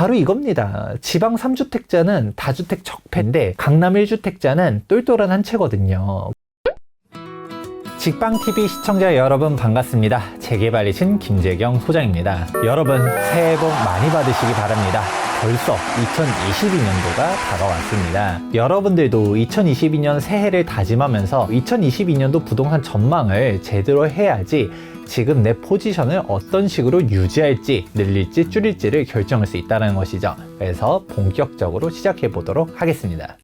바로 이겁니다. 지방 3주택자는 다주택 적폐인데 강남 1주택자는 똘똘한 한 채거든요. 직방TV 시청자 여러분 반갑습니다. 재개발이신 김재경 소장입니다. 여러분 새해 복 많이 받으시기 바랍니다. 벌써 2022년도가 다가왔습니다. 여러분들도 2022년 새해를 다짐하면서 2022년도 부동산 전망을 제대로 해야지 지금 내 포지션을 어떤 식으로 유지할지 늘릴지 줄일지를 결정할 수 있다는 것이죠. 그래서 본격적으로 시작해 보도록 하겠습니다.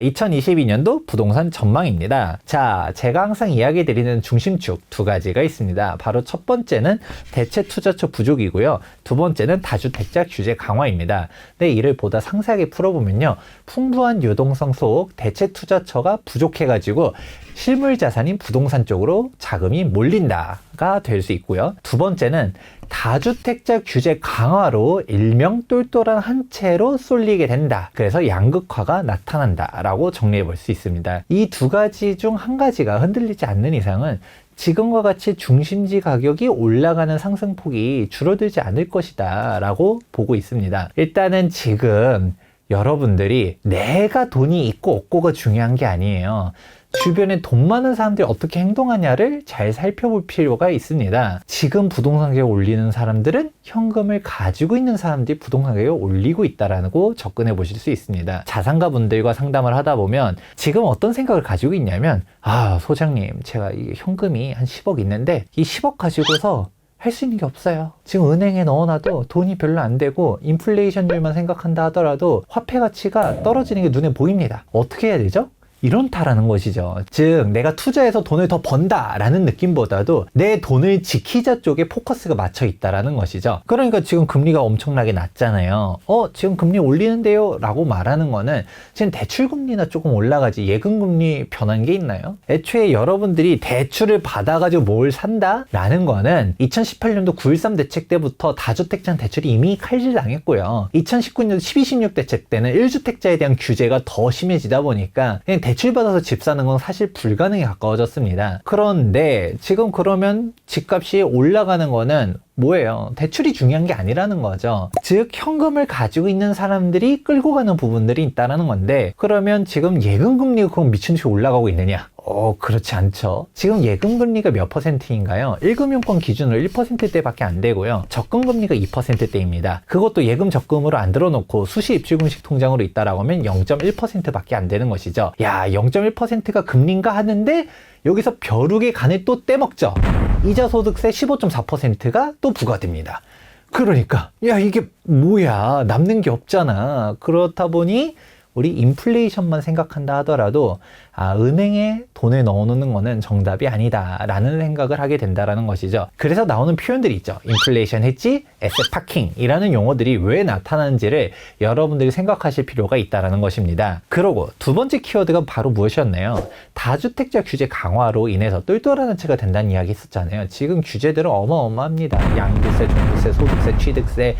2022년도 부동산 전망입니다. 자, 제가 항상 이야기 드리는 중심축 두 가지가 있습니다. 바로 첫 번째는 대체 투자처 부족이고요. 두 번째는 다주택자 규제 강화입니다. 근데 이를 보다 상세하게 풀어보면요. 풍부한 유동성 속 대체 투자처가 부족해가지고 실물 자산인 부동산 쪽으로 자금이 몰린다가 될 수 있고요. 두 번째는 다주택자 규제 강화로 일명 똘똘한 한 채로 쏠리게 된다. 그래서 양극화가 나타난다라고 정리해 볼 수 있습니다. 이 두 가지 중 한 가지가 흔들리지 않는 이상은 지금과 같이 중심지 가격이 올라가는 상승폭이 줄어들지 않을 것이다 라고 보고 있습니다. 일단은 지금 여러분들이 내가 돈이 있고 없고가 중요한 게 아니에요. 주변에 돈 많은 사람들이 어떻게 행동하냐를 잘 살펴볼 필요가 있습니다. 지금 부동산 가격 올리는 사람들은 현금을 가지고 있는 사람들이 부동산 가격을 올리고 있다라고 접근해 보실 수 있습니다. 자산가 분들과 상담을 하다 보면 지금 어떤 생각을 가지고 있냐면 아 소장님 제가 이 현금이 한 10억 있는데 이 10억 가지고서 할 수 있는 게 없어요. 지금 은행에 넣어놔도 돈이 별로 안 되고 인플레이션율만 생각한다 하더라도 화폐 가치가 떨어지는 게 눈에 보입니다. 어떻게 해야 되죠? 이런다라는 것이죠. 즉, 내가 투자해서 돈을 더 번다라는 느낌보다도 내 돈을 지키자 쪽에 포커스가 맞춰 있다라는 것이죠. 그러니까 지금 금리가 엄청나게 낮잖아요. 어, 지금 금리 올리는데요? 라고 말하는 거는 지금 대출금리나 조금 올라가지 예금금리 변한 게 있나요? 애초에 여러분들이 대출을 받아가지고 뭘 산다? 라는 거는 2018년도 9.13 대책 때부터 다주택자 대출이 이미 칼질 당했고요. 2019년도 12, 16 대책 때는 1주택자에 대한 규제가 더 심해지다 보니까 그냥 대출받아서 집 사는 건 사실 불가능에 가까워졌습니다. 그런데 지금 그러면 집값이 올라가는 거는 뭐예요? 대출이 중요한 게 아니라는 거죠. 즉, 현금을 가지고 있는 사람들이 끌고 가는 부분들이 있다는 건데, 그러면 지금 예금금리가 그럼 미친 듯이 올라가고 있느냐? 어, 그렇지 않죠. 지금 예금 금리가 몇 퍼센트인가요? 1금융권 기준으로 1%대밖에 안 되고요. 적금 금리가 2%대입니다. 그것도 예금 적금으로 안 들어놓고 수시 입출금식 통장으로 있다라고 하면 0.1%밖에 안 되는 것이죠. 야, 0.1%가 금리인가 하는데 여기서 벼룩의 간을 또 떼먹죠. 이자 소득세 15.4%가 또 부과됩니다. 그러니까 야 이게 뭐야 남는 게 없잖아. 그렇다 보니 우리 인플레이션만 생각한다 하더라도 아, 은행에 돈을 넣어놓는 거는 정답이 아니다라는 생각을 하게 된다라는 것이죠. 그래서 나오는 표현들이 있죠. 인플레이션 했지, 에셋 파킹이라는 용어들이 왜 나타나는지를 여러분들이 생각하실 필요가 있다라는 것입니다. 그러고 두 번째 키워드가 바로 무엇이었나요? 다주택자 규제 강화로 인해서 똘똘한 채가 된다는 이야기 했었잖아요. 지금 규제들은 어마어마합니다. 양도세, 종부세, 소득세, 취득세,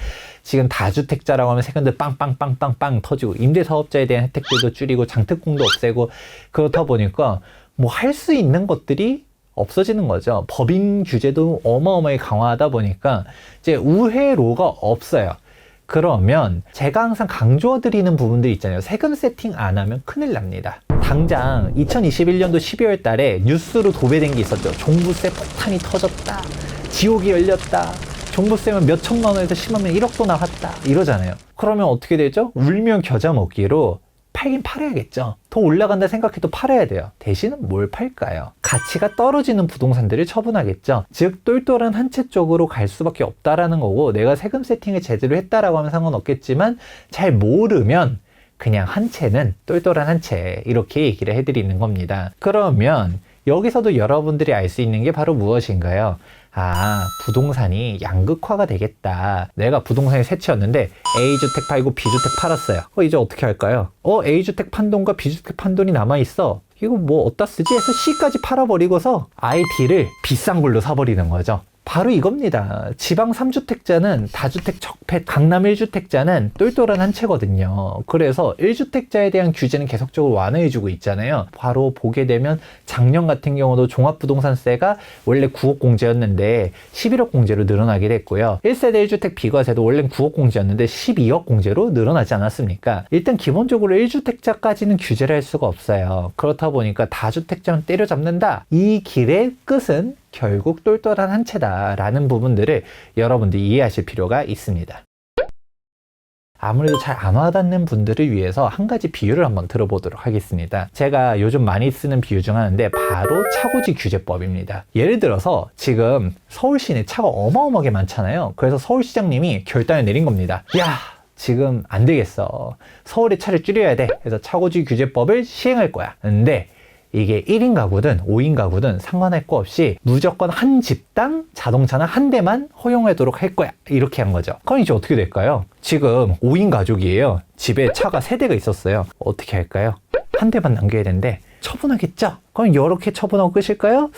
지금 다주택자라고 하면 세금들 빵빵빵빵빵 터지고 임대사업자에 대한 혜택들도 줄이고 장특공도 없애고 그렇다 보니까 뭐 할 수 있는 것들이 없어지는 거죠. 법인 규제도 어마어마하게 강화하다 보니까 이제 우회로가 없어요. 그러면 제가 항상 강조드리는 부분들 있잖아요. 세금 세팅 안 하면 큰일 납니다. 당장 2021년도 12월 달에 뉴스로 도배된 게 있었죠. 종부세 폭탄이 터졌다. 지옥이 열렸다. 종부세만 몇 천만 원에서 10만 원 1억도 나왔다 이러잖아요 그러면 어떻게 되죠? 울면 겨자 먹기로 팔긴 팔아야겠죠 더 올라간다 생각해도 팔아야 돼요 대신은 뭘 팔까요? 가치가 떨어지는 부동산들을 처분하겠죠 즉 똘똘한 한 채 쪽으로 갈 수밖에 없다라는 거고 내가 세금 세팅을 제대로 했다라고 하면 상관없겠지만 잘 모르면 그냥 한 채는 똘똘한 한 채 이렇게 얘기를 해드리는 겁니다 그러면 여기서도 여러분들이 알 수 있는 게 바로 무엇인가요? 아, 부동산이 양극화가 되겠다. 내가 부동산이 세 채였는데 A주택 팔고 B주택 팔았어요. 어, 이제 어떻게 할까요? 어, A주택 판 돈과 B주택 판 돈이 남아있어. 이거 뭐 어디다 쓰지 해서 C까지 팔아버리고서 ID를 비싼 걸로 사버리는 거죠. 바로 이겁니다. 지방 3주택자는 다주택 적폐, 강남 1주택자는 똘똘한 한 채거든요. 그래서 1주택자에 대한 규제는 계속적으로 완화해주고 있잖아요. 바로 보게 되면 작년 같은 경우도 종합부동산세가 원래 9억 공제였는데 11억 공제로 늘어나게 됐고요. 1세대 1주택 비과세도 원래 9억 공제였는데 12억 공제로 늘어나지 않았습니까? 일단 기본적으로 1주택자까지는 규제를 할 수가 없어요. 그렇다 보니까 다주택자만 때려잡는다. 이 길의 끝은 결국 똘똘한 한 채다라는 부분들을 여러분들이 이해하실 필요가 있습니다. 아무래도 잘 안 와닿는 분들을 위해서 한 가지 비유를 한번 들어보도록 하겠습니다. 제가 요즘 많이 쓰는 비유 중 하나인데 바로 차고지 규제법입니다. 예를 들어서 지금 서울 시내 차가 어마어마하게 많잖아요. 그래서 서울시장님이 결단을 내린 겁니다. 야, 지금 안 되겠어. 서울의 차를 줄여야 돼. 그래서 차고지 규제법을 시행할 거야. 근데 이게 1인 가구든 5인 가구든 상관할 거 없이 무조건 한 집당 자동차는 한 대만 허용하도록 할 거야. 이렇게 한 거죠. 그럼 이제 어떻게 될까요? 지금 5인 가족이에요. 집에 차가 3대가 있었어요. 어떻게 할까요? 한 대만 남겨야 되는데 처분하겠죠? 그럼 이렇게 처분하고 끝일까요?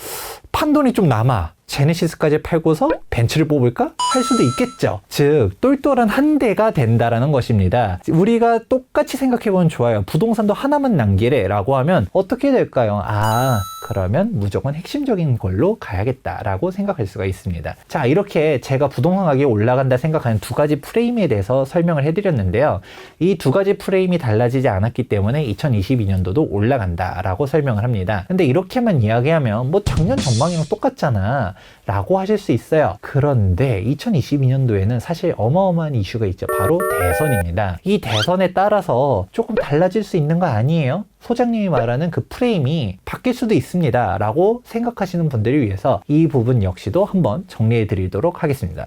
판돈이 좀 남아. 제네시스까지 팔고서 벤츠를 뽑을까? 할 수도 있겠죠. 즉, 똘똘한 한 대가 된다라는 것입니다. 우리가 똑같이 생각해보면 좋아요. 부동산도 하나만 남기래 라고 하면 어떻게 될까요? 아, 그러면 무조건 핵심적인 걸로 가야겠다라고 생각할 수가 있습니다. 자, 이렇게 제가 부동산 가격이 올라간다 생각하는 두 가지 프레임에 대해서 설명을 해드렸는데요. 이 두 가지 프레임이 달라지지 않았기 때문에 2022년도도 올라간다라고 설명을 합니다. 근데 이렇게만 이야기하면 뭐 작년 전망이랑 똑같잖아. 라고 하실 수 있어요. 그런데 2022년도에는 사실 어마어마한 이슈가 있죠. 바로 대선입니다. 이 대선에 따라서 조금 달라질 수 있는 거 아니에요? 소장님이 말하는 그 프레임이 바뀔 수도 있습니다. 라고 생각하시는 분들을 위해서 이 부분 역시도 한번 정리해 드리도록 하겠습니다.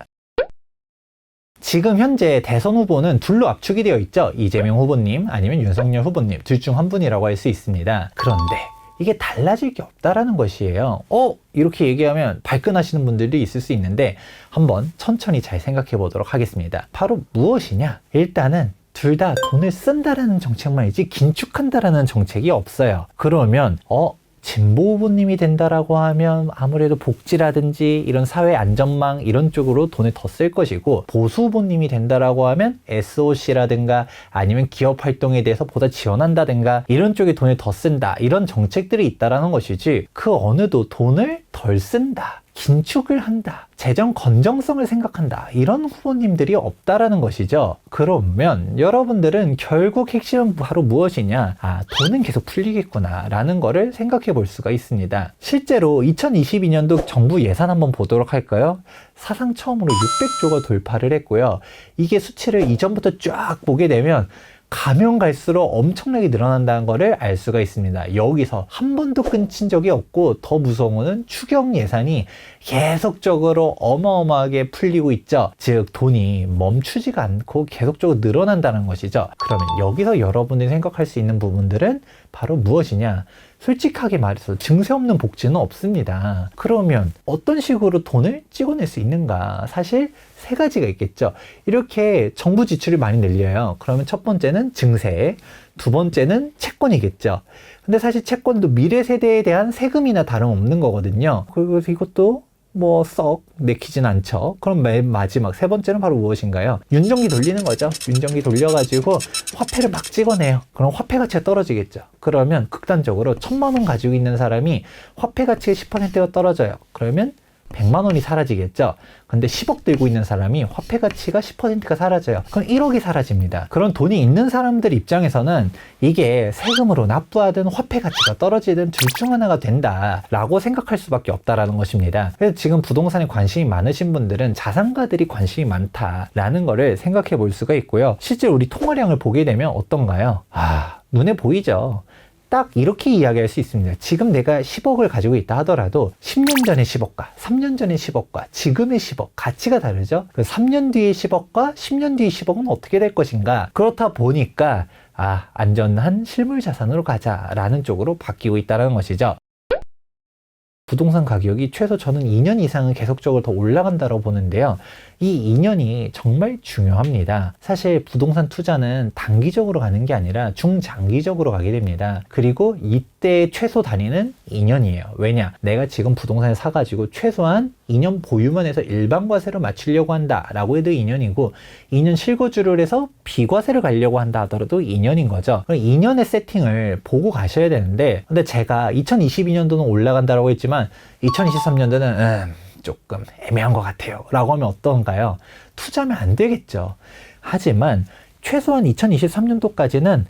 지금 현재 대선 후보는 둘로 압축이 되어 있죠. 이재명 후보님 아니면 윤석열 후보님 둘 중 한 분이라고 할 수 있습니다. 그런데 이게 달라질 게 없다라는 것이에요. 어? 이렇게 얘기하면 발끈하시는 분들이 있을 수 있는데 한번 천천히 잘 생각해 보도록 하겠습니다. 바로 무엇이냐? 일단은 둘 다 돈을 쓴다라는 정책만이지 긴축한다라는 정책이 없어요. 그러면 어? 진보 후보님이 된다라고 하면 아무래도 복지라든지 이런 사회 안전망 이런 쪽으로 돈을 더 쓸 것이고 보수 후보님이 된다라고 하면 SOC라든가 아니면 기업 활동에 대해서 보다 지원한다든가 이런 쪽에 돈을 더 쓴다. 이런 정책들이 있다라는 것이지 그 어느도 돈을 덜 쓴다 긴축을 한다. 재정 건정성을 생각한다. 이런 후보님들이 없다라는 것이죠. 그러면 여러분들은 결국 핵심은 바로 무엇이냐? 아, 돈은 계속 풀리겠구나. 라는 거를 생각해 볼 수가 있습니다. 실제로 2022년도 정부 예산 한번 보도록 할까요? 사상 처음으로 600조가 돌파를 했고요. 이게 수치를 이전부터 쫙 보게 되면 가면 갈수록 엄청나게 늘어난다는 것을 알 수가 있습니다. 여기서 한 번도 끊친 적이 없고 더 무서운 거는 추경 예산이 계속적으로 어마어마하게 풀리고 있죠. 즉 돈이 멈추지가 않고 계속적으로 늘어난다는 것이죠. 그러면 여기서 여러분이 생각할 수 있는 부분들은 바로 무엇이냐? 솔직하게 말해서 증세 없는 복지는 없습니다. 그러면 어떤 식으로 돈을 찍어낼 수 있는가? 사실 세 가지가 있겠죠. 이렇게 정부 지출을 많이 늘려요. 그러면 첫 번째는 증세, 두 번째는 채권이겠죠. 근데 사실 채권도 미래 세대에 대한 세금이나 다름없는 거거든요. 그리고 이것도 뭐 썩 내키진 않죠. 그럼 맨 마지막 세 번째는 바로 무엇인가요? 윤정기 돌리는 거죠. 윤정기 돌려가지고 화폐를 막 찍어내요. 그럼 화폐 가치가 떨어지겠죠. 그러면 극단적으로 천만 원 가지고 있는 사람이 화폐 가치의 10%가 떨어져요. 그러면 100만 원이 사라지겠죠. 근데 10억 들고 있는 사람이 화폐 가치가 10%가 사라져요. 그럼 1억이 사라집니다. 그런 돈이 있는 사람들 입장에서는 이게 세금으로 납부하든 화폐 가치가 떨어지든 둘 중 하나가 된다라고 생각할 수밖에 없다라는 것입니다. 그래서 지금 부동산에 관심이 많으신 분들은 자산가들이 관심이 많다라는 거를 생각해 볼 수가 있고요. 실제 우리 통화량을 보게 되면 어떤가요? 아, 눈에 보이죠. 딱 이렇게 이야기할 수 있습니다. 지금 내가 10억을 가지고 있다 하더라도 10년 전의 10억과 3년 전의 10억과 지금의 10억 가치가 다르죠. 그 3년 뒤의 10억과 10년 뒤의 10억은 어떻게 될 것인가? 그렇다 보니까 아, 안전한 실물 자산으로 가자라는 쪽으로 바뀌고 있다는 것이죠. 부동산 가격이 최소 저는 2년 이상은 계속적으로 더 올라간다고 보는데요. 이 2년이 정말 중요합니다. 사실 부동산 투자는 단기적으로 가는 게 아니라 중장기적으로 가게 됩니다. 그리고 이때 최소 단위는 2년이에요. 왜냐? 내가 지금 부동산을 사가지고 최소한 2년 보유만 해서 일반 과세로 맞추려고 한다라고 해도 2년이고 2년 실거주를 해서 비과세를 가려고 한다 하더라도 2년인 거죠. 그럼 2년의 세팅을 보고 가셔야 되는데 근데 제가 2022년도는 올라간다라고 했지만 2023년도는 음, 조금 애매한 것 같아요. 라고 하면 어떤가요? 투자하면 안 되겠죠. 하지만 최소한 2023년도까지는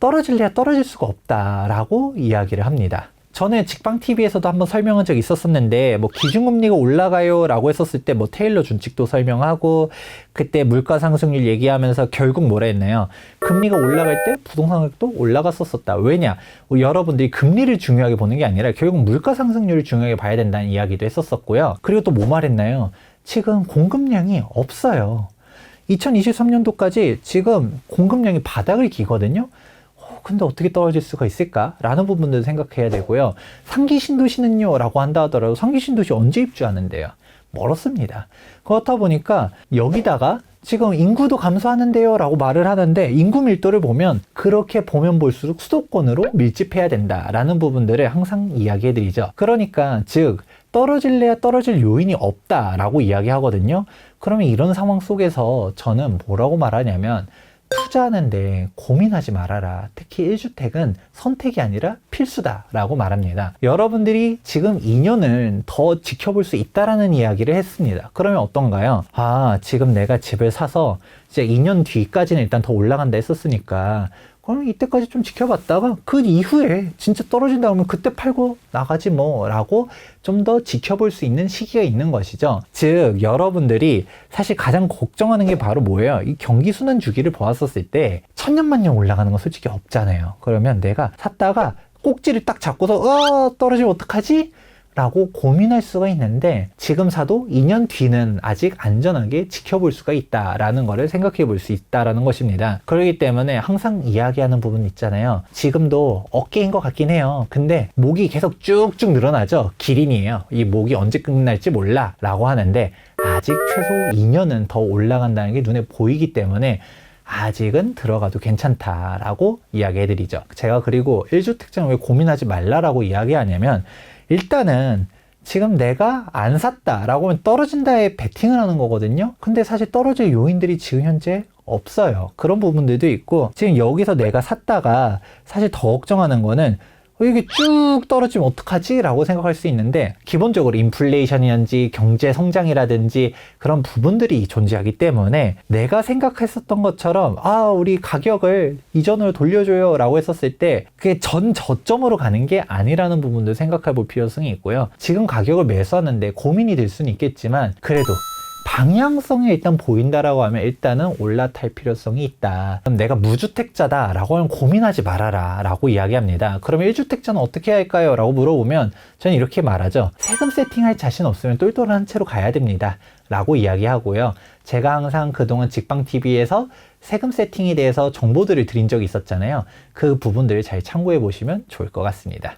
떨어질래야 떨어질 수가 없다라고 이야기를 합니다. 전에 직방TV에서도 한번 설명한 적이 있었었는데, 뭐, 기준금리가 올라가요 라고 했었을 때, 뭐, 테일러 준칙도 설명하고, 그때 물가 상승률 얘기하면서 결국 뭐라 했나요? 금리가 올라갈 때 부동산 가격도 올라갔었었다. 왜냐? 뭐 여러분들이 금리를 중요하게 보는 게 아니라 결국 물가 상승률을 중요하게 봐야 된다는 이야기도 했었었고요. 그리고 또 뭐 말했나요? 지금 공급량이 없어요. 2023년도까지 지금 공급량이 바닥을 기거든요. 어, 근데 어떻게 떨어질 수가 있을까? 라는 부분들 생각해야 되고요. 상기 신도시는요? 라고 한다 하더라도 상기 신도시 언제 입주하는데요? 멀었습니다. 그렇다 보니까 여기다가 지금 인구도 감소하는데요 라고 말을 하는데 인구 밀도를 보면 그렇게 보면 볼수록 수도권으로 밀집해야 된다라는 부분들을 항상 이야기해 드리죠. 그러니까 즉 떨어질래야 떨어질 요인이 없다라고 이야기하거든요. 그러면 이런 상황 속에서 저는 뭐라고 말하냐면 투자하는데 고민하지 말아라. 특히 1주택은 선택이 아니라 필수다라고 말합니다. 여러분들이 지금 2년을 더 지켜볼 수 있다라는 이야기를 했습니다. 그러면 어떤가요? 아, 지금 내가 집을 사서 이제 2년 뒤까지는 일단 더 올라간다 했었으니까 그럼 이때까지 좀 지켜봤다가 그 이후에 진짜 떨어진다 그러면 그때 팔고 나가지 뭐 라고 좀 더 지켜볼 수 있는 시기가 있는 것이죠. 즉 여러분들이 사실 가장 걱정하는 게 바로 뭐예요? 이 경기 순환 주기를 보았었을 때 천년만년 올라가는 건 솔직히 없잖아요. 그러면 내가 샀다가 꼭지를 딱 잡고서 어 떨어지면 어떡하지? 라고 고민할 수가 있는데 지금 사도 2년 뒤는 아직 안전하게 지켜볼 수가 있다라는 것을 생각해 볼 수 있다라는 것입니다. 그렇기 때문에 항상 이야기하는 부분 있잖아요. 지금도 어깨인 것 같긴 해요. 근데 목이 계속 쭉쭉 늘어나죠. 기린이에요. 이 목이 언제 끝날지 몰라 라고 하는데 아직 최소 2년은 더 올라간다는 게 눈에 보이기 때문에 아직은 들어가도 괜찮다라고 이야기해 드리죠. 제가 그리고 1주택자는 왜 고민하지 말라라고 이야기하냐면 일단은 지금 내가 안 샀다라고 하면 떨어진다에 베팅을 하는 거거든요. 근데 사실 떨어질 요인들이 지금 현재 없어요. 그런 부분들도 있고 지금 여기서 내가 샀다가 사실 더 걱정하는 거는 어, 이게 쭉 떨어지면 어떡하지? 라고 생각할 수 있는데 기본적으로 인플레이션이든지 경제 성장이라든지 그런 부분들이 존재하기 때문에 내가 생각했었던 것처럼 아 우리 가격을 이전으로 돌려줘요 라고 했었을 때 그게 전 저점으로 가는 게 아니라는 부분도 생각해 볼 필요성이 있고요 지금 가격을 매수하는데 고민이 될 수는 있겠지만 그래도 방향성이 일단 보인다라고 하면 일단은 올라탈 필요성이 있다. 그럼 내가 무주택자다라고 하면 고민하지 말아라 라고 이야기합니다. 그러면 1주택자는 어떻게 할까요? 라고 물어보면 저는 이렇게 말하죠. 세금 세팅할 자신 없으면 똘똘한 채로 가야 됩니다. 라고 이야기하고요. 제가 항상 그동안 직방TV에서 세금 세팅에 대해서 정보들을 드린 적이 있었잖아요. 그 부분들을 잘 참고해 보시면 좋을 것 같습니다.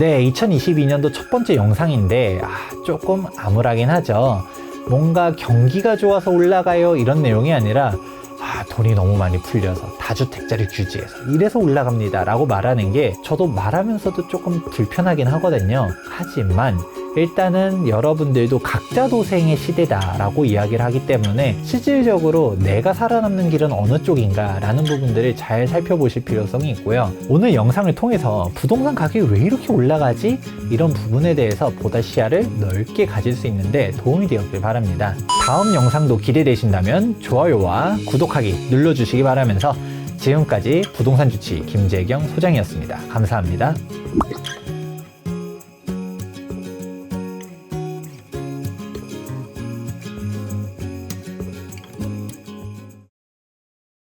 네, 2022년도 첫 번째 영상인데 아, 조금 암울하긴 하죠. 뭔가 경기가 좋아서 올라가요 이런 내용이 아니라 아, 돈이 너무 많이 풀려서 다주택자를 규제해서 이래서 올라갑니다 라고 말하는 게 저도 말하면서도 조금 불편하긴 하거든요. 하지만 일단은 여러분들도 각자 도생의 시대다라고 이야기를 하기 때문에 실질적으로 내가 살아남는 길은 어느 쪽인가 라는 부분들을 잘 살펴보실 필요성이 있고요. 오늘 영상을 통해서 부동산 가격이 왜 이렇게 올라가지? 이런 부분에 대해서 보다 시야를 넓게 가질 수 있는데 도움이 되었길 바랍니다. 다음 영상도 기대되신다면 좋아요와 구독하기 눌러주시기 바라면서 지금까지 부동산 주치 김재경 소장이었습니다. 감사합니다.